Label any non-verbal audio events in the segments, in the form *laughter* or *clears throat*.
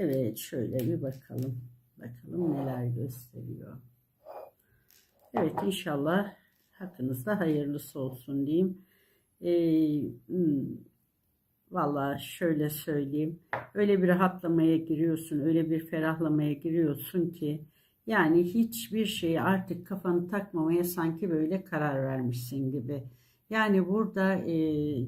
Evet şöyle bir bakalım. Bakalım neler gösteriyor. Evet inşallah hakkınızda hayırlısı olsun diyeyim. Ee, hmm, Valla şöyle söyleyeyim. Öyle bir rahatlamaya giriyorsun, öyle bir ferahlamaya giriyorsun ki yani hiçbir şeyi artık kafanı takmamaya sanki böyle karar vermişsin gibi. Yani burada e,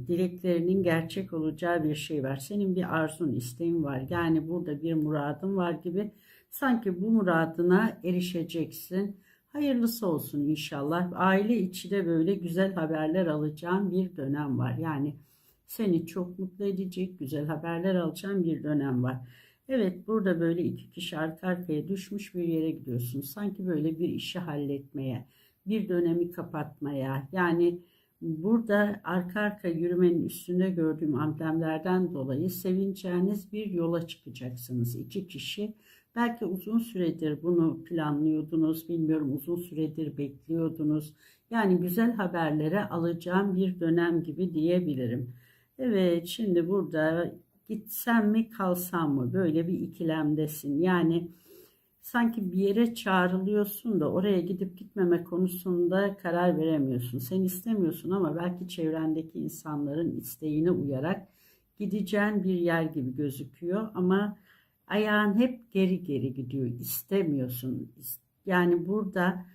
dileklerinin gerçek olacağı bir şey var. Senin bir arzun, isteğin var. Yani burada bir muradın var gibi. Sanki bu muradına erişeceksin. Hayırlısı olsun inşallah. Aile içi de böyle güzel haberler alacağın bir dönem var. Yani seni çok mutlu edecek güzel haberler alacağın bir dönem var. Evet burada böyle iki kişi arka arkaya düşmüş bir yere gidiyorsun. Sanki böyle bir işi halletmeye, bir dönemi kapatmaya. Yani Burada arka arka yürümenin üstünde gördüğüm amblemlerden dolayı sevineceğiniz bir yola çıkacaksınız. iki kişi belki uzun süredir bunu planlıyordunuz, bilmiyorum uzun süredir bekliyordunuz. Yani güzel haberlere alacağım bir dönem gibi diyebilirim. Evet şimdi burada gitsem mi kalsam mı böyle bir ikilemdesin. Yani sanki bir yere çağrılıyorsun da oraya gidip gitmeme konusunda karar veremiyorsun. Sen istemiyorsun ama belki çevrendeki insanların isteğine uyarak gideceğin bir yer gibi gözüküyor ama ayağın hep geri geri gidiyor. İstemiyorsun. Yani burada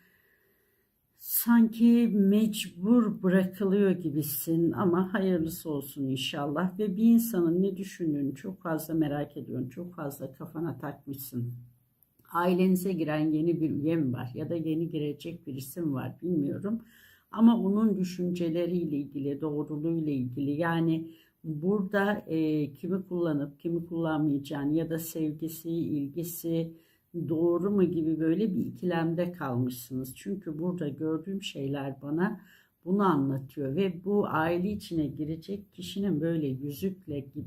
sanki mecbur bırakılıyor gibisin ama hayırlısı olsun inşallah ve bir insanın ne düşündüğünü çok fazla merak ediyorsun. Çok fazla kafana takmışsın ailenize giren yeni bir üye mi var ya da yeni girecek bir isim var bilmiyorum. Ama onun düşünceleriyle ilgili, doğruluğuyla ilgili yani burada e, kimi kullanıp kimi kullanmayacağını ya da sevgisi, ilgisi doğru mu gibi böyle bir ikilemde kalmışsınız. Çünkü burada gördüğüm şeyler bana bunu anlatıyor ve bu aile içine girecek kişinin böyle yüzükle bir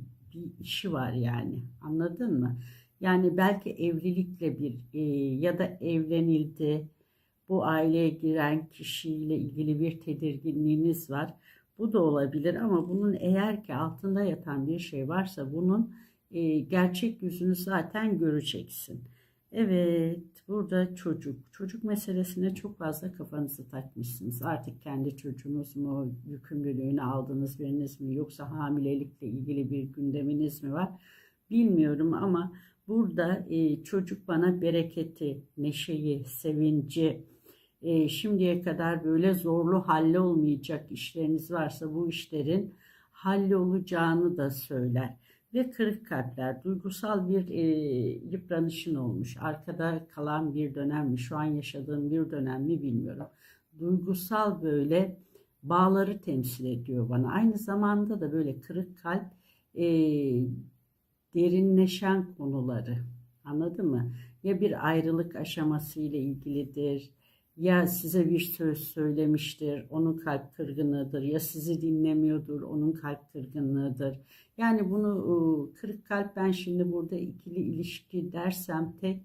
işi var yani anladın mı? Yani belki evlilikle bir e, ya da evlenildi. Bu aileye giren kişiyle ilgili bir tedirginliğiniz var. Bu da olabilir ama bunun eğer ki altında yatan bir şey varsa bunun e, gerçek yüzünü zaten göreceksin. Evet, burada çocuk. Çocuk meselesine çok fazla kafanızı takmışsınız. Artık kendi çocuğunuz mu, yükümlülüğünü aldınız biriniz mi, yoksa hamilelikle ilgili bir gündeminiz mi var? Bilmiyorum ama Burada e, çocuk bana bereketi, neşeyi, sevinci, e, şimdiye kadar böyle zorlu halle olmayacak işleriniz varsa bu işlerin halle olacağını da söyler. Ve kırık kalpler, duygusal bir e, yıpranışın olmuş. Arkada kalan bir dönem mi, şu an yaşadığım bir dönem mi bilmiyorum. Duygusal böyle bağları temsil ediyor bana. Aynı zamanda da böyle kırık kalp e, derinleşen konuları. Anladın mı? Ya bir ayrılık aşaması ile ilgilidir. Ya size bir söz söylemiştir, onun kalp kırgınlığıdır. Ya sizi dinlemiyordur, onun kalp kırgınlığıdır. Yani bunu ıı, kırık kalp ben şimdi burada ikili ilişki dersem tek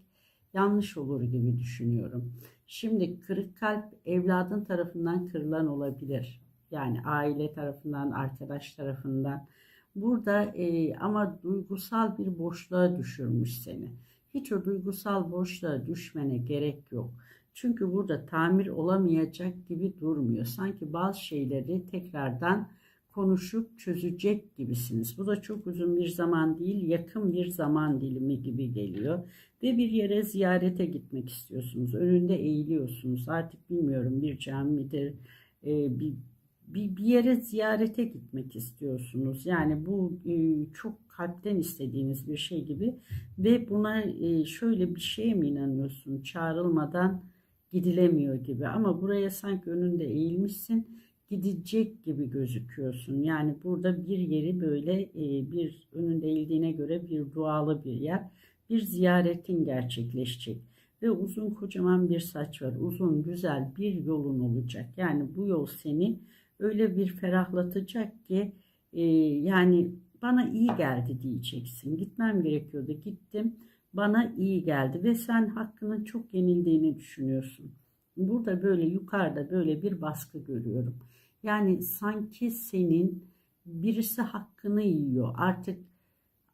yanlış olur gibi düşünüyorum. Şimdi kırık kalp evladın tarafından kırılan olabilir. Yani aile tarafından, arkadaş tarafından Burada e, ama duygusal bir boşluğa düşürmüş seni. Hiç o duygusal boşluğa düşmene gerek yok. Çünkü burada tamir olamayacak gibi durmuyor. Sanki bazı şeyleri tekrardan konuşup çözecek gibisiniz. Bu da çok uzun bir zaman değil, yakın bir zaman dilimi gibi geliyor. Ve bir yere ziyarete gitmek istiyorsunuz. Önünde eğiliyorsunuz. Artık bilmiyorum bir camidir, e, bir bir, bir yere ziyarete gitmek istiyorsunuz. Yani bu e, çok kalpten istediğiniz bir şey gibi ve buna e, şöyle bir şeye mi inanıyorsun? Çağrılmadan gidilemiyor gibi ama buraya sanki önünde eğilmişsin. gidecek gibi gözüküyorsun. Yani burada bir yeri böyle e, bir önünde eğildiğine göre bir dualı bir yer. Bir ziyaretin gerçekleşecek. Ve uzun kocaman bir saç var. Uzun güzel bir yolun olacak. Yani bu yol seni öyle bir ferahlatacak ki e, yani bana iyi geldi diyeceksin. Gitmem gerekiyordu. Gittim. Bana iyi geldi ve sen hakkının çok yenildiğini düşünüyorsun. Burada böyle yukarıda böyle bir baskı görüyorum. Yani sanki senin birisi hakkını yiyor. Artık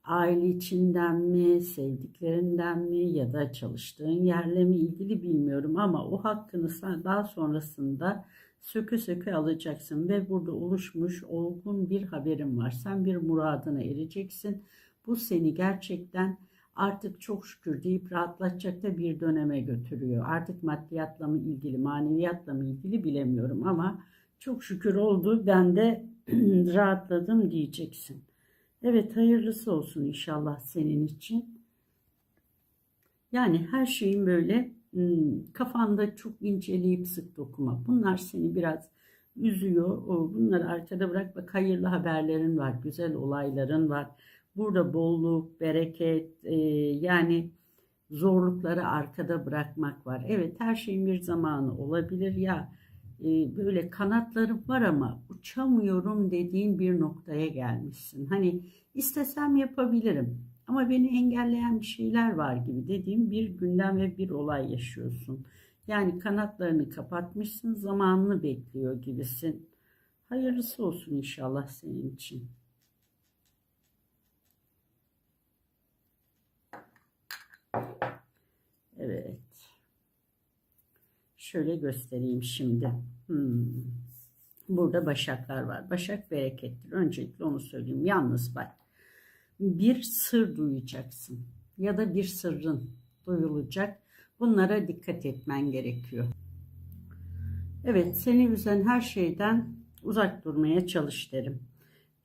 aile içinden mi, sevdiklerinden mi ya da çalıştığın yerle mi ilgili bilmiyorum ama o hakkını daha sonrasında söke söke alacaksın ve burada oluşmuş olgun bir haberin var. Sen bir muradına ereceksin. Bu seni gerçekten artık çok şükür deyip rahatlatacak da bir döneme götürüyor. Artık maddiyatla mı ilgili, maneviyatla mı ilgili bilemiyorum ama çok şükür oldu. Ben de *clears throat* rahatladım diyeceksin. Evet hayırlısı olsun inşallah senin için. Yani her şeyin böyle kafanda çok inceleyip sık dokuma. Bunlar seni biraz üzüyor. Bunları arkada bırak bak hayırlı haberlerin var, güzel olayların var. Burada bolluk, bereket e, yani zorlukları arkada bırakmak var. Evet her şeyin bir zamanı olabilir ya e, böyle kanatlarım var ama uçamıyorum dediğin bir noktaya gelmişsin. Hani istesem yapabilirim ama beni engelleyen bir şeyler var gibi dediğim bir gündem ve bir olay yaşıyorsun. Yani kanatlarını kapatmışsın, zamanını bekliyor gibisin. Hayırlısı olsun inşallah senin için. Evet. Şöyle göstereyim şimdi. Hmm. Burada başaklar var. Başak berekettir. Öncelikle onu söyleyeyim. Yalnız bak. Bir sır duyacaksın. Ya da bir sırrın duyulacak. Bunlara dikkat etmen gerekiyor. Evet, seni üzen her şeyden uzak durmaya çalış derim.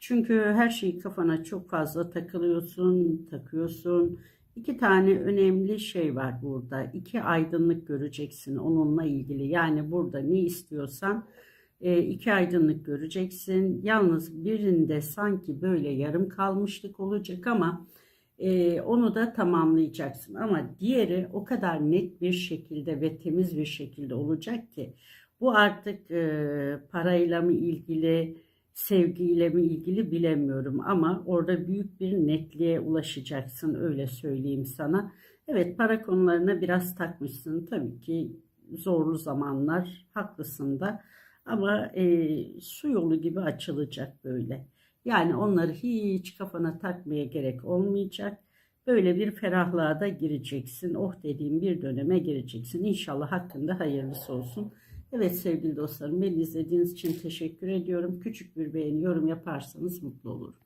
Çünkü her şeyi kafana çok fazla takılıyorsun, takıyorsun. İki tane önemli şey var burada. İki aydınlık göreceksin onunla ilgili. Yani burada ne istiyorsan e, iki aydınlık göreceksin. Yalnız birinde sanki böyle yarım kalmışlık olacak ama e, onu da tamamlayacaksın. Ama diğeri o kadar net bir şekilde ve temiz bir şekilde olacak ki bu artık e, parayla mı ilgili, sevgiyle mi ilgili bilemiyorum ama orada büyük bir netliğe ulaşacaksın öyle söyleyeyim sana. Evet para konularına biraz takmışsın tabii ki zorlu zamanlar haklısın da ama e, su yolu gibi açılacak böyle. Yani onları hiç kafana takmaya gerek olmayacak. Böyle bir ferahlığa da gireceksin. Oh dediğim bir döneme gireceksin. İnşallah hakkında hayırlısı olsun. Evet sevgili dostlarım beni izlediğiniz için teşekkür ediyorum. Küçük bir beğeni yorum yaparsanız mutlu olurum.